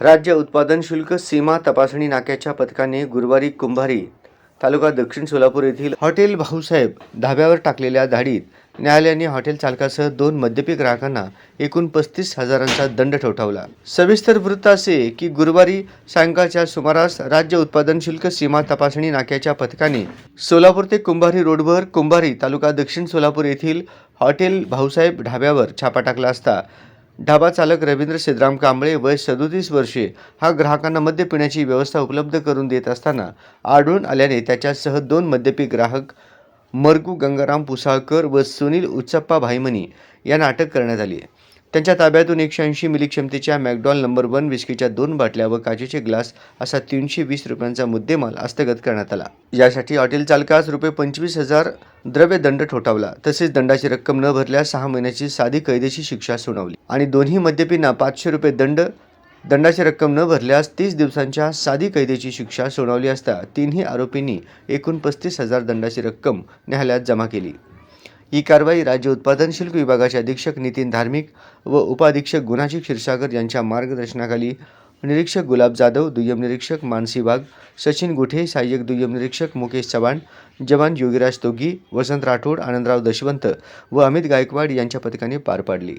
राज्य उत्पादन शुल्क सीमा तपासणी नाक्याच्या पथकाने गुरुवारी कुंभारी तालुका दक्षिण सोलापूर येथील हॉटेल भाऊसाहेब धाब्यावर टाकलेल्या धाडीत न्यायालयाने हॉटेल चालकासह दोन मद्यपी ग्राहकांना एकूण पस्तीस हजारांचा दंड ठोठावला. सविस्तर वृत्त असे की गुरुवारी सायंकाळच्या सुमारास राज्य उत्पादन शुल्क सीमा तपासणी नाक्याच्या पथकाने सोलापूर ते कुंभारी रोडवर कुंभारी तालुका दक्षिण सोलापूर येथील हॉटेल भाऊसाहेब ढाब्यावर छापा टाकला असता ढाबा चालक रवींद्र सिद्राम कांबळे वय सदोतीस वर्षे हा ग्राहकांना मद्य पिण्याची व्यवस्था उपलब्ध करून देत असताना आढळून आल्याने त्याच्यासह दोन मद्यपी ग्राहक मरगू गंगाराम पुसाळकर व सुनील उच्चप्पा भाईमनी यांना अटक करण्यात आली आहे. त्यांच्या ताब्यातून एकशे ऐंशी मिली क्षमतेच्या मॅकडॉल नंबर वन विस्कीच्या दोन बाटल्या व काचेचे ग्लास असा तीनशे वीस रुपयांचा मुद्देमाल हस्तगत करण्यात आला. यासाठी हॉटेल चालकास रुपये पंचवीस हजार द्रव्य दंड ठोठावला. तसेच दंडाची रक्कम न भरल्यास सहा महिन्याची साधी कैदेची शिक्षा सुनावली. आणि दोन्ही मद्यपींना पाचशे रुपये दंड दंडाची रक्कम न भरल्यास तीस दिवसांच्या साधी कैदेची शिक्षा सुनावली असता तिन्ही आरोपींनी एकूण पस्तीस हजार दंडाची रक्कम न्यायालयात जमा केली. ही कारवाई राज्य उत्पादन शुल्क विभागाचे अधीक्षक नितीन धार्मिक व उपाधीक्षक गुणाजी क्षीरसागर यांच्या मार्गदर्शनाखाली निरीक्षक गुलाब जाधव दुय्यम निरीक्षक मानसी वाघ सचिन गुठे सहाय्यक दुय्यम निरीक्षक मुकेश चव्हाण जवान योगीराज तोगी वसंत राठोड आनंदराव दशवंत व अमित गायकवाड यांच्या पथकाने पार पाडली.